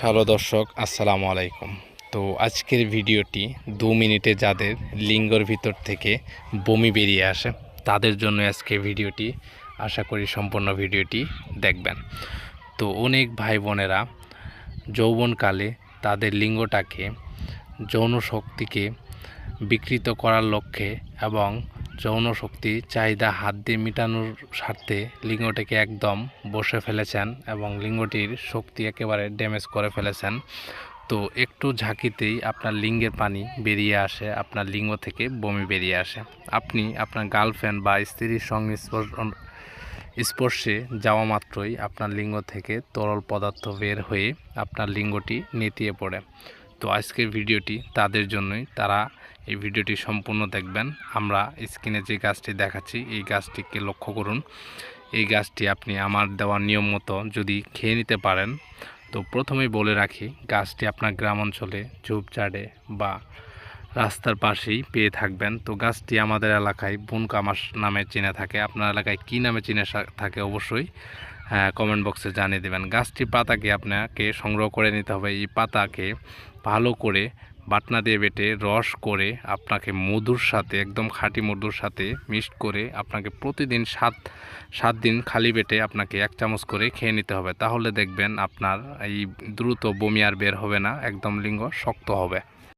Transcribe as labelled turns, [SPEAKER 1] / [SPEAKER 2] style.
[SPEAKER 1] Hello দর্শক, আসসালামু আলাইকুম। তো আজকের ভিডিওটি দু মিনিটে যাদের লিঙ্গর ভিতর থেকে বমি বেরিয়ে আসে, তাদের জন্য আজকে ভিডিওটি, আশা করি সম্পূর্ণ ভিডিওটি দেখবেন। তো অনেক ভাই বোনেরা যৌবনকালে তাদের লিঙ্গটাকে যৌন শক্তিকে বিকৃত করার লক্ষ্যে এবং যৌন শক্তি চাহিদা, হাত দিয়ে মেটানোর স্বার্থে লিঙ্গটিকে একদম বসে ফেলেছেন এবং লিঙ্গটির শক্তি একেবারে ড্যামেজ করে ফেলেছেন। তো একটু ঝাঁকিতেই আপনার লিঙ্গের পানি বেরিয়ে আসে, আপনার লিঙ্গ থেকে বমি বেরিয়ে আসে। আপনি আপনার গার্লফ্রেন্ড বা স্ত্রীর সঙ্গে স্পর্শে যাওয়া মাত্রই আপনার লিঙ্গ থেকে তরল পদার্থ বের হয়ে আপনার লিঙ্গটি নেতিয়ে পড়ে। তো আজকের ভিডিওটি তাদের জন্যই। তারা এই ভিডিওটি সম্পূর্ণ দেখবেন। আমরা স্ক্রিনে যে গাছটি দেখাচ্ছি, এই গাছটিকে লক্ষ্য করুন। এই গাছটি আপনি আমার দেওয়া নিয়ম মতো যদি খেয়ে নিতে পারেন, তো প্রথমেই বলে রাখি, গাছটি আপনার গ্রাম অঞ্চলে ঝোপঝাড়ে বা রাস্তার পাশেই পেয়ে থাকবেন। তো গাছটি আমাদের এলাকায় বুনকামাস নামে চিনে থাকে। আপনার এলাকায় কী নামে চিনে থাকে? অবশ্যই কমেন্ট বক্সে জানিয়ে দেবেন। গাছটির পাতাকে আপনাকে সংগ্রহ করে নিতে হবে। এই পাতাকে ভালো করে বাটনা দিয়ে বেটে, রস করে আপনাকে মধুর সাথে, একদম খাঁটি মধুর সাথে মিক্সড করে আপনাকে প্রতিদিন সাত সাত দিন খালি পেটে আপনাকে এক চামচ করে খেয়ে নিতে হবে। তাহলে দেখবেন আপনার এই দ্রুত বমি আর বের হবে না, একদম লিঙ্গ শক্ত হবে।